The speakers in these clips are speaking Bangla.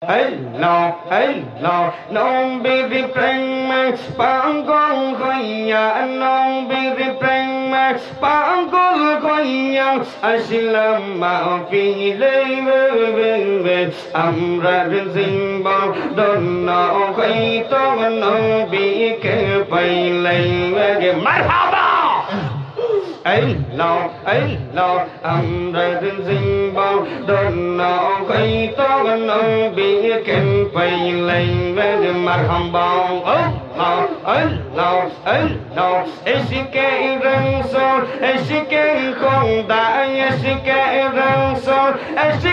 Allah, Allah, non biri prengmax, pangol goya, non biri prengmax, pangol goya, ashilam ma fi lewe, amrar zimbo, donna goito, non bi ke pai lewe, marhaba. ấy lò ấy lò âm đời dân sinh bao đơn nào khi to gần ông bị kèm phải lên về mặt hồng bao ấy lò ấy lò ấy lò ấy xin kê răng son ấy xin kê không đại ấy xin kê răng son ấy xin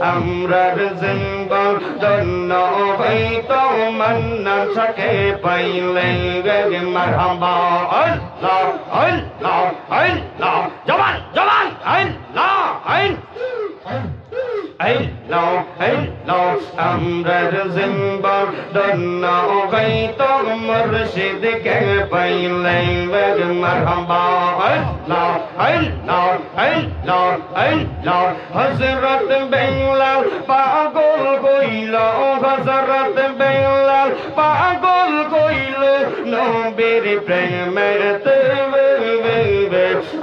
আমরার জিম্বন দন্ন হইত মান্না থাকে পাইলে গে মারহাবা। আল্লাহ আল্লাহ আল্লাহ, জবান জবান, আল্লাহ আল্লাহ আল্লাহ আল্লাহ আমরার জিম্বর দন্ন গাইত মুর্শিদ কে পাইলাই বেগ মারহাবা। আল্লাহ আল্লাহ আল্লাহ আল্লাহ, হযরত বেলাল পাগল কইল, নবীর প্রেমের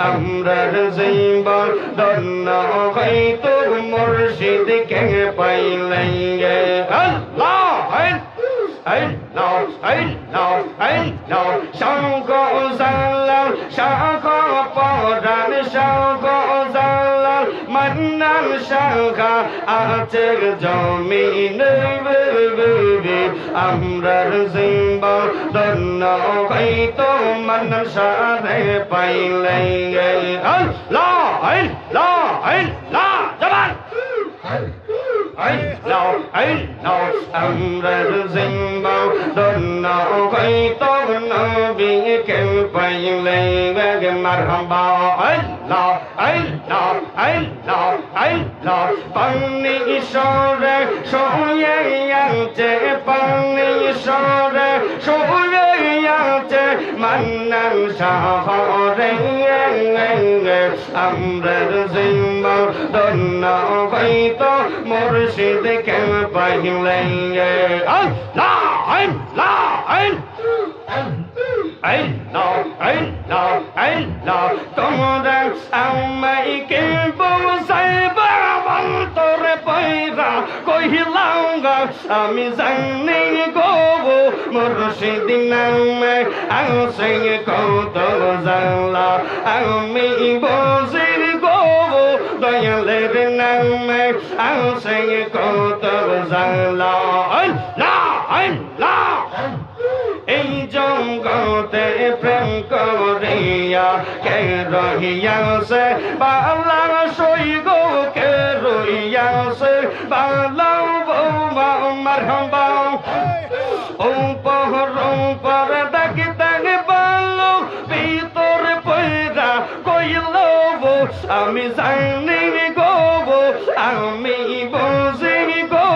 আমরার জীবন দন্ন হইত মুর্শিদ কে পাইলাই আল্লাহ আল্লাহ আল্লাহ আল্লাহ শঙ্খ জালাল শাখ পরাণ শঙ্খ জালাল মন্নান শাখা আছে জমিন আমরার জীবন দন্ন হইত মনসারে পাইলাই আল্লাহ আল্লাহ আল্লাহ জবান। আল্লাহ আল্লাহ আমরার জিম্বা দন্ন হইত নবীকে পাইলাই মারহাবা। আল্লাহ আল্লাহ আল্লাহ আল্লাহ পানি ঈশ্বরে শুয়ে আছে পানি ঈশ্বরে শুয়ে আছে মান্নান শহরে আমরার জিম্বা দন্ন হইত মুর্শিদ কে পাইলাই আল্লাহ আল্লাহ আল্লাহ আল্লাহ আল্লাহ তোমরা আমাইকে বসাইবা অন্তরে পয়রা কহিলাম আমি জানি গো মুর্শিদ নামে আসে কত জানলা আমি বসির গো দয়ালের নামে আসে কত জানলা আল্লাহ আল্লাহ প্রেম করিয়া কে রহিয়াছে? বালা সই গো কে রহিয়াছে? বালা বৌমা মারহবা উপর উপর দেখিতে বালো ভিতরে পয়রা কইল আমি জানি গো আমি বুঝি গো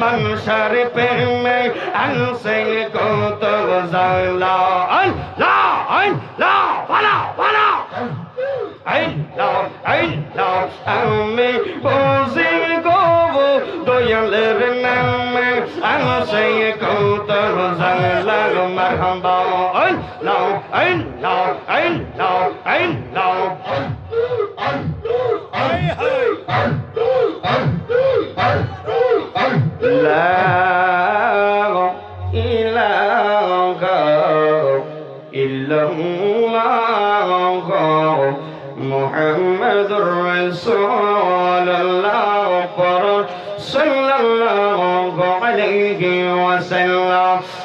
মানুষের প্রেমে আনছে কত জালা দয়ালের নামে আনছে কত জালা মারহাবা আল্লাহ আল্লাহ আল্লাহ আল্লাহ لا إله إلا الله محمد رسول সাল্লাল্লাহু